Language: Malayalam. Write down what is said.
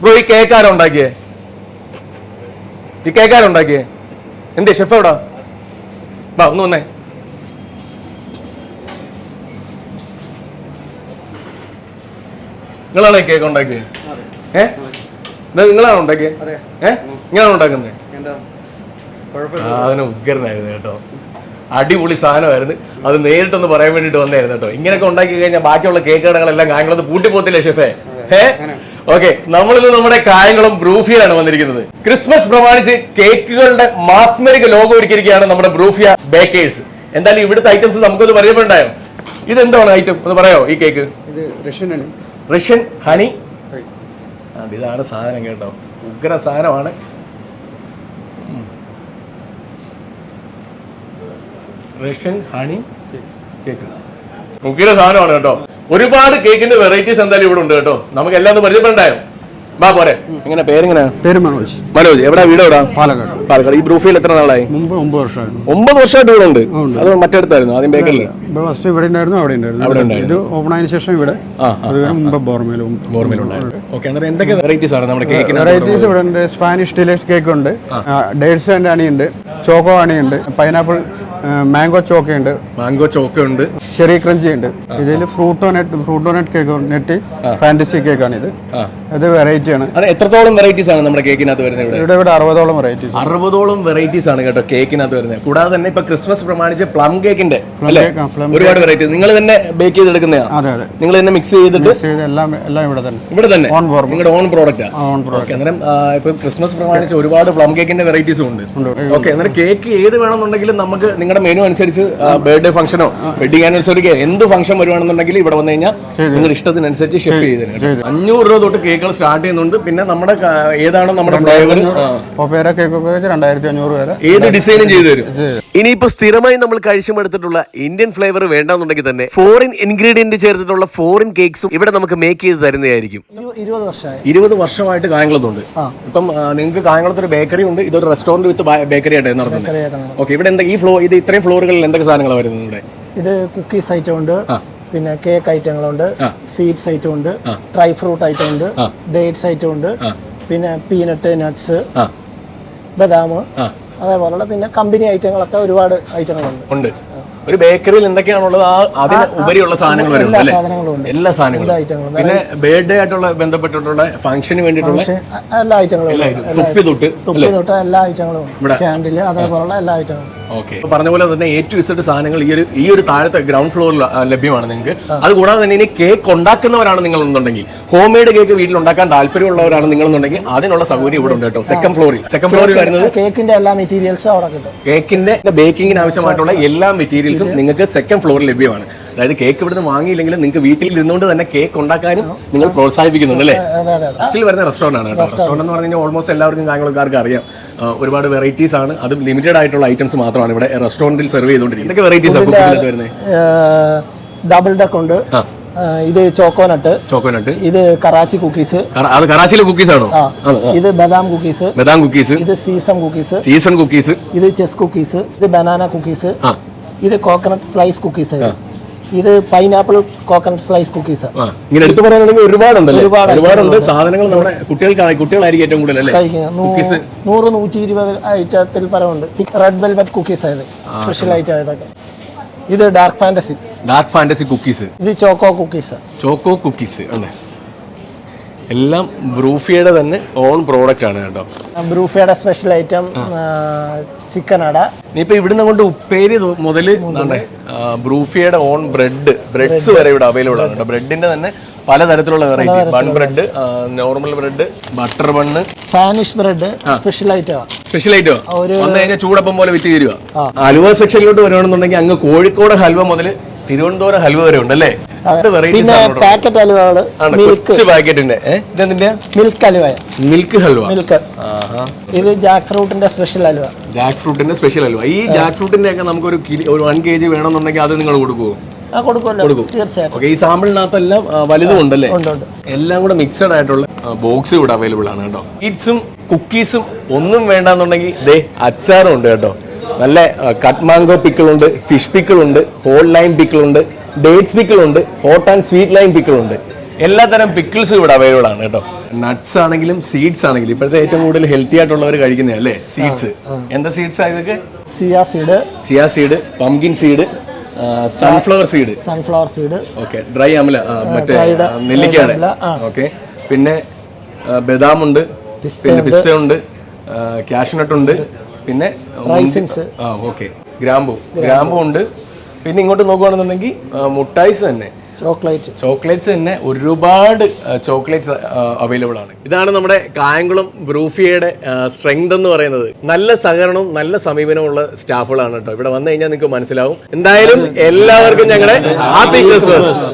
ബ്രോ ഈ കേക്ക് ആരാ ഉണ്ടാക്കിയേ? ഈ കേക്ക് ആരാ ഉണ്ടാക്കിയേ? എന്തേ ഷെഫ് എവിടാ? വാ ഒന്ന് വന്നേ. നിങ്ങളാണോ ഈ കേക്ക് ഉണ്ടാക്കിയത് ഏ? നിങ്ങളാണോ ഉണ്ടാക്കിയത് ഏ? നിങ്ങളാണോ ഉണ്ടാക്കുന്നത്? സാധനം ഉഗ്രനായിരുന്നു കേട്ടോ. അടിപൊളി സാധനമായിരുന്നു. അത് നേരിട്ടൊന്ന് പറയാൻ വേണ്ടിട്ട് വന്നായിരുന്നു കേട്ടോ. ഇങ്ങനെയൊക്കെ ഉണ്ടാക്കി കഴിഞ്ഞാൽ ബാക്കിയുള്ള കേക്ക് കടകളെല്ലാം കായംകുളത്ത് പൂട്ടിപ്പോത്തില്ലേ ഷെഫേ ഏ? ഓക്കെ നമ്മളിന്ന് നമ്മുടെ കായംകുളം ബ്രൂഫിയിലാണ് വന്നിരിക്കുന്നത്. ക്രിസ്മസ് പ്രമാണിച്ച് കേക്കുകളുടെ മാസ്മരിക ലോകം ഒരുക്കിയിരിക്കുകയാണ് നമ്മുടെ ബ്രൂഫിയ ബേക്കേഴ്സ് എന്തായാലും ഇവിടുത്തെ ഐറ്റംസ് നമുക്കൊന്ന് പറയുമ്പോണ്ടായോ ഇത് എന്താണ് ഐറ്റം ഒന്ന് പറയോ ഈ കേക്ക് ഇത് റഷ്യനാണ് റഷ്യൻ ഹണി ഇതാണ് സാധനം കേട്ടോ. ഉഗ്ര സാധനമാണ്. റഷ്യൻ ഹണി കേക്ക് ഉഗ്ര സാധനമാണ് കേട്ടോ. ഒരുപാട് കേക്കിന്റെ വെറൈറ്റീസ് എന്തായാലും ഇവിടെ ഉണ്ട് കേട്ടോ. നമുക്ക് എല്ലാം ഒന്ന് പരിചയപ്പെടണ്ടായോ? ബാ പോരെ. എങ്ങനെ പേരെങ്ങനെ? പേര് മനോജ്. മനോജ് എവിടെ വീട് എവിടാ? പാലക്കാട്. പാലക്കാട്. ഈ ബ്രൂഫിയിൽ എത്ര നാളായി? മുമ്പ് ഒമ്പത് വർഷമായിരുന്നു. ഒമ്പത് വർഷമായിട്ട് ഇവിടെ ഉണ്ട്. അത് മറ്റടുത്തായിരുന്നു ആദ്യം ബേക്കറിൽ ഫസ്റ്റ് ഇവിടെ ഉണ്ടായിരുന്നു അവിടെ ഉണ്ടായിരുന്നു. ഇത് ഓപ്പൺ ആയതിനു ശേഷം ഇവിടെ. മുമ്പ് ബോർമയിലും ഓർമ്മയിലുണ്ടായിരുന്നു ഓക്കെ അന്നേരം എന്തൊക്കെ വെറൈറ്റീസ് ആണ് നമ്മുടെ കേക്കിന് വെറൈറ്റീസ് ഇവിടെ ഉണ്ട്. സ്പാനിഷ് ഡിലേറ്റ് കേക്ക് ഉണ്ട്. ഡേഴ്സ് ആൻഡ് അണിയുണ്ട് ചോക്കോ അണിയുണ്ട് പൈനാപ്പിൾ മാംഗോ ചോക്കോ ഉണ്ട്. മാംഗോ ചോക്ക ഉണ്ട്. ചെറി ക്രഞ്ചി ഉണ്ട് ഇതിൽ ഫ്രൂട്ടോ നെറ്റ് ഫ്രൂട്ടോ നെറ്റ് കേക്ക് നെറ്റ് ഫാന്റസി കേക്കാണ് ഇത് അത് ഇത് വെറൈറ്റി ആണ്. എത്രത്തോളം വെറൈറ്റീസ് ആണ് നമ്മുടെ കേക്കിനകത്ത് വരുന്നത് ഇവിടെ? ഇവിടെ അറുപതോളം വെറൈറ്റീസ് അറുപതോളം വെറൈറ്റീസ് ആണ് കേട്ടോ കേക്കിനകത്ത് വരുന്നത്. കൂടാതെ തന്നെ ഇപ്പൊ ക്രിസ്മസ് പ്രമാണിച്ച് പ്ലം കേക്കിന്റെ ഒരുപാട് വെറൈറ്റി നിങ്ങൾ തന്നെ ബേക്ക് ചെയ്തെടുക്കുന്നതാണ് അതെ അതെ. നിങ്ങൾ തന്നെ മിക്സ് ചെയ്തിട്ട് ചെയ്ത് എല്ലാം എല്ലാം ഇവിടെ തന്നെ. ഇവിടെ തന്നെ? ഓൺ നിങ്ങളുടെ ഓൺ പ്രോഡക്റ്റ് ഓൺ പ്രോഡക്റ്റ് അന്നേരം ഇപ്പൊ ക്രിസ്മസ് പ്രമാണിച്ച് ഒരുപാട് പ്ലം കേക്കിന്റെ വെറൈറ്റീസും ഉണ്ട്. ഓക്കെ അന്നേരം കേക്ക് ഏത് വേണമെന്നുണ്ടെങ്കിലും നമുക്ക് നിങ്ങളുടെ മെനു അനുസരിച്ച് ബർത്ത്ഡേ ഫംഗ്ഷനോ വെഡിങ് ആനിവേഴ്സറിക്ക് എന്ത് ഫംഗ്ഷൻ വരുവാണെന്നുണ്ടെങ്കിൽ ഇവിടെ വന്നു കഴിഞ്ഞാൽ നിങ്ങളുടെ ഇഷ്ടത്തിനനുസരിച്ച് ഷെഫ് ചെയ്ത് തരും അഞ്ഞൂറ് രൂപ തൊട്ട് കേക്കുകൾ സ്റ്റാർട്ട് ചെയ്യുന്നുണ്ട്. പിന്നെ നമ്മുടെ ഏതാണ് നമ്മുടെ ഫ്ലേവർ ഒപ്പേര കേക്ക് രണ്ടായിരത്തി അഞ്ഞൂറ് വരെ ഏത് ഡിസൈനും ചെയ്തു തരും. ഇനിയിപ്പോ സ്ഥിരമായി നമ്മൾ കഴിച്ചുമെടുത്തിട്ടുള്ള ഇന്ത്യൻ ഫ്ലേവർ വേണ്ടെന്നുണ്ടെങ്കിൽ തന്നെ ഫോറിൻ ഇൻഗ്രീഡിയന്റ് ചേർത്തിട്ടുള്ള ഫോറിൻ കേക്ക്സും ഇവിടെ നമുക്ക് മേക്ക് ചെയ്ത് തരുന്നതായിരിക്കും. ഇരുപത് വർഷമായി. ഇരുപത് വർഷമായിട്ട് കായംകുളത്തുണ്ട്. ഇപ്പം നിങ്ങൾക്ക് കായംകുളത്ത് ഒരു ബേക്കറി ഉണ്ട്. ഇതൊരു റെസ്റ്റോറന്റ് വിത്ത് ബേക്കറി ആയിട്ട് നടത്തുന്നത്. ഓക്കെ ഇവിടെ എന്താ ഈ ഫ്ലോ ഇത് ഇത്രയും ഫ്ലോറുകളിൽ എന്തൊക്കെ സാധനങ്ങളാണ് വരുന്നത് ഇത് കുക്കീസ് ഐറ്റം ഉണ്ട്. പിന്നെ കേക്ക് ഐറ്റങ്ങളുണ്ട്. സീഡ്സ് ഐറ്റം ഉണ്ട്. ഡ്രൈ ഫ്രൂട്ട് ഐറ്റം ഉണ്ട്. ഡേറ്റ്സ് ഐറ്റം ഉണ്ട്. പിന്നെ പീനട്ട് നട്ട്സ് ബദാം. അതേപോലെയുള്ള അതേപോലുള്ള പിന്നെ കമ്പനി ഐറ്റങ്ങളൊക്കെ ഒരുപാട് ഐറ്റങ്ങളുണ്ട് ഉണ്ട്. ഒരു ബേക്കറിയിൽ എന്തൊക്കെയാണുള്ളത്? ആ അതിന് ഉപരിയുള്ള സാധനങ്ങൾ വരും എല്ലാ അല്ലേ? സാധനങ്ങളും ഉണ്ട് എല്ലാ സാധനങ്ങളും. പിന്നെ ബേർത്ത്ഡേ ആയിട്ടുള്ള ബന്ധപ്പെട്ടിട്ടുള്ള ഫംഗ്ഷന് വേണ്ടിയിട്ടുള്ള പക്ഷേ അ- എല്ലാ ഐറ്റങ്ങളും ഉണ്ട്. എല്ലാ തുപ്പി തൊട്ട് തുപ്പി തൊട്ട് എല്ലാ ഐറ്റങ്ങളും ഉണ്ട്. അതേപോലുള്ള എല്ലാ ഐറ്റങ്ങളും ഓക്കെ പറഞ്ഞ പോലെ തന്നെ എ ടു ഇസഡ് സാധനങ്ങൾ ഈ ഒരു ഈ ഒരു താഴത്തെ ഗ്രൗണ്ട് ഫ്ലോറിൽ ലഭ്യമാണ് നിങ്ങൾക്ക്. അതുകൂടാതെ തന്നെ ഇനി കേക്ക് ഉണ്ടാക്കുന്നവരാണ് നിങ്ങൾ എന്നുണ്ടെങ്കിൽ ഹോം മെയ്ഡ് കേക്ക് വീട്ടിൽ ഉണ്ടാക്കാൻ താല്പര്യമുള്ളവരാണ് നിങ്ങൾ എന്നുണ്ടെങ്കിൽ അതിനുള്ള സൗകര്യം ഇവിടെ ഉണ്ട് കേട്ടോ. സെക്കൻഡ് ഫ്ലോറിൽ സെക്കൻഡ് ഫ്ലോറിൽ വരുന്നത് കേക്കിന്റെ എല്ലാ മെറ്റീരിയൽസും അവിടെ കിട്ടും. കേക്കിന്റെ ബേക്കിംഗിന് ആവശ്യമായിട്ടുള്ള എല്ലാ മെറ്റീരിയൽസും നിങ്ങൾക്ക് സെക്കൻഡ് ഫ്ലോറിൽ ലഭ്യമാണ്. അതായത് കേക്ക് ഇവിടുന്ന് വാങ്ങിയില്ലെങ്കിലും നിങ്ങൾക്ക് വീട്ടിൽ ഇരുന്നുകൊണ്ട് തന്നെ കേക്ക് ഉണ്ടാക്കാനും നിങ്ങൾ പ്രോത്സാഹിപ്പിക്കുന്നുണ്ട് അല്ലേ? സ്റ്റിൽ വരുന്ന റെസ്റ്റോറന്റ് ആണ് കേട്ടോ. റെസ്റ്റോറന്റ് എന്ന് പറഞ്ഞു കഴിഞ്ഞാൽ ഓൾമോസ്റ്റ് എല്ലാവർക്കും കായംകുളക്കാർക്ക് അറിയാം. ഒരുപാട് വെറൈറ്റീസ് ആണ്. അതും ലിമിറ്റഡ് ആയിട്ടുള്ള ഐറ്റംസ് മാത്രമാണ് ഇവിടെ റെസ്റ്റോറന്റിൽ സെർവ് ചെയ്തുകൊണ്ടിരിക്കുന്നത്. വെറൈറ്റീസ് ആണ് വരുന്നത്? ഡബിൾ ഡക്ക് ഉണ്ട്. ഇത് ചോക്കോനട്ട് ചോക്കോനട്ട് ഇത് കറാച്ചി കുക്കീസ് അത് കറാച്ചിയിലെ കുക്കീസ് ആണോ? ഇത് ബദാം കുക്കീസ് ബദാം കുക്കീസ് ഇത് സീസൺ കുക്കീസ് സീസൺ കുക്കീസ് ഇത് ചെസ് കുക്കീസ് ഇത് ബനാന കുക്കീസ് ഇത് കോക്കനട്ട് സ്ലൈസ് കുക്കീസ് ഇത് പൈനാപ്പിൾ കോക്കനട്ട് സ്ലൈസ് കുക്കീസ് ഇങ്ങനെ എടുത്തു പറയാനാണെങ്കിൽ ഒരുപാടുണ്ടല്ലേ? ഒരുപാട് ഒരുപാടുണ്ട്. സാധനങ്ങൾ നമ്മുടെ കുട്ടികൾക്കാണ് കുട്ടികളായിരിക്കും ഏറ്റവും കൂടുതൽ കഴിക്കുന്നത്. നൂറ് നൂറ്റി ഇരുപത് ഐറ്റത്തിൽ പരമുണ്ട്. റെഡ് വെൽവെറ്റ് കുക്കീസ് ആയത്. സ്പെഷ്യൽ ഐറ്റം ആയതൊക്കെ ഇത് dark fantasy dark fantasy cookies ഇത് ചോക്കോ കുക്കീസ് ചോക്കോ കുക്കീസ് അല്ലേ? എല്ലാം ബ്രൂഫിയുടെ തന്നെ ഓൺ പ്രോഡക്റ്റ് ആണ് കേട്ടോ. ബ്രൂഫിയുടെ സ്പെഷ്യൽ ഐറ്റം ചിക്കൻ അട. ഇനിയിപ്പോ ഇവിടുന്ന് കൊണ്ട് ഉപ്പേരി മുതൽ ബ്രൂഫിയുടെ ഓൺ ബ്രെഡ് ബ്രെഡ്സ് വരെ ഇവിടെ അവൈലബിൾ ആണ് കേട്ടോ. ബ്രെഡിന്റെ തന്നെ പലതരത്തിലുള്ള variety bun bread normal bread butter bun Spanish bread special item special item വന്നു കഴിഞ്ഞാൽ ചൂടപ്പം പോലെ വിറ്റ് തരുക ഹലുവ സെക്ഷനിലോട്ട് വരുവാണെന്നുണ്ടെങ്കിൽ അങ്ങ് കോഴിക്കോട് ഹൽവ മുതൽ തിരുവനന്തപുരം ഹൽവ വരെ ഉണ്ടല്ലേ? പിന്നെ പാക്കറ്റ് ആണ്. കൊച്ചു പാക്കറ്റിന്റെ ഇതെന്തിന്റെ മിൽക്ക് അലുവ. മിൽക്ക് ഹൽവ മിൽക്ക് ഇത് ജാക്ക് ഫ്രൂട്ടിന്റെ സ്പെഷ്യൽ അലുവ. ജാക്ക് ഫ്രൂട്ടിന്റെ സ്പെഷ്യൽ ഹൽവ ഈ ജാക്ക് ഫ്രൂട്ടിന്റെ ഒക്കെ നമുക്ക് ഒരു ഒരു വൺ കെ ജി വേണമെന്നുണ്ടെങ്കിൽ അത് നിങ്ങൾ കൊടുക്കുമോ തീർച്ചയായിട്ടും. ഈ സാമ്പിളിനകത്തെല്ലാം വലുതും ഉണ്ടല്ലേ? ഉണ്ട് ഉണ്ട്. എല്ലാം കൂടെ മിക്സഡ് ആയിട്ടുള്ള ബോക്സ് ഇവിടെ അവൈലബിൾ ആണ് കേട്ടോ. സ്വീറ്റ്സും കുക്കീസും ഒന്നും വേണ്ടെന്നുണ്ടെങ്കിൽ ദേ അച്ചാറും ഉണ്ട് കേട്ടോ. നല്ല കട്ട് മാംഗോ പിക്കിളുണ്ട് ഫിഷ് പിക്കിളുണ്ട് ഹോൾ ലൈം പിക്കിളുണ്ട് ഡേറ്റ്സ് പിക്കിളുണ്ട് ഹോട്ട് ആൻഡ് സ്വീറ്റ് ലൈം പിക്കിളുണ്ട് എല്ലാത്തരം പിക്കിൾസും ഇവിടെ അവൈലബിൾ ആണ് കേട്ടോ. നട്ട്സ് ആണെങ്കിലും സീഡ്സ് ആണെങ്കിലും ഇപ്പോഴത്തെ ഏറ്റവും കൂടുതൽ ഹെൽത്തി ആയിട്ടുള്ളവർ കഴിക്കുന്നത് അല്ലേ? സീഡ്സ് എന്താ സീഡ്സ് ആയതൊക്കെ ഇതൊക്കെ? Chia seed chia seed pumpkin seed sunflower seed sunflower seed okay dry amla മറ്റേ ആ. ഓക്കെ പിന്നെ ബദാം ബദാമുണ്ട് പിന്നെ പിസ്ത ഉണ്ട് കാഷ്നട്ട് ഉണ്ട്. പിന്നെ റൈസിൻസ് ആ ഓക്കെ ഗ്രാമ്പു. ഗ്രാമ്പു. ഉണ്ട്. പിന്നെ ഇങ്ങോട്ട് നോക്കുകയാണെന്നുണ്ടെങ്കിൽ മുട്ടൈസ് മുട്ടായിസ് തന്നെ. ചോക്ലേറ്റ്. ചോക്ലേറ്റ്സ് തന്നെ ഒരുപാട് ചോക്ലേറ്റ്സ് അവൈലബിൾ ആണ്. ഇതാണ് നമ്മുടെ കായംകുളം ബ്രൂഫിയയുടെ സ്ട്രെങ്ത് എന്ന് പറയുന്നത്. നല്ല സഹകരണവും നല്ല സമീപനമുള്ള സ്റ്റാഫുകളാണ് കേട്ടോ. ഇവിടെ വന്നു കഴിഞ്ഞാൽ നിങ്ങൾക്ക് മനസ്സിലാവും. എന്തായാലും എല്ലാവർക്കും ഞങ്ങളുടെ ഹാപ്പി ക്രിസ്മസ്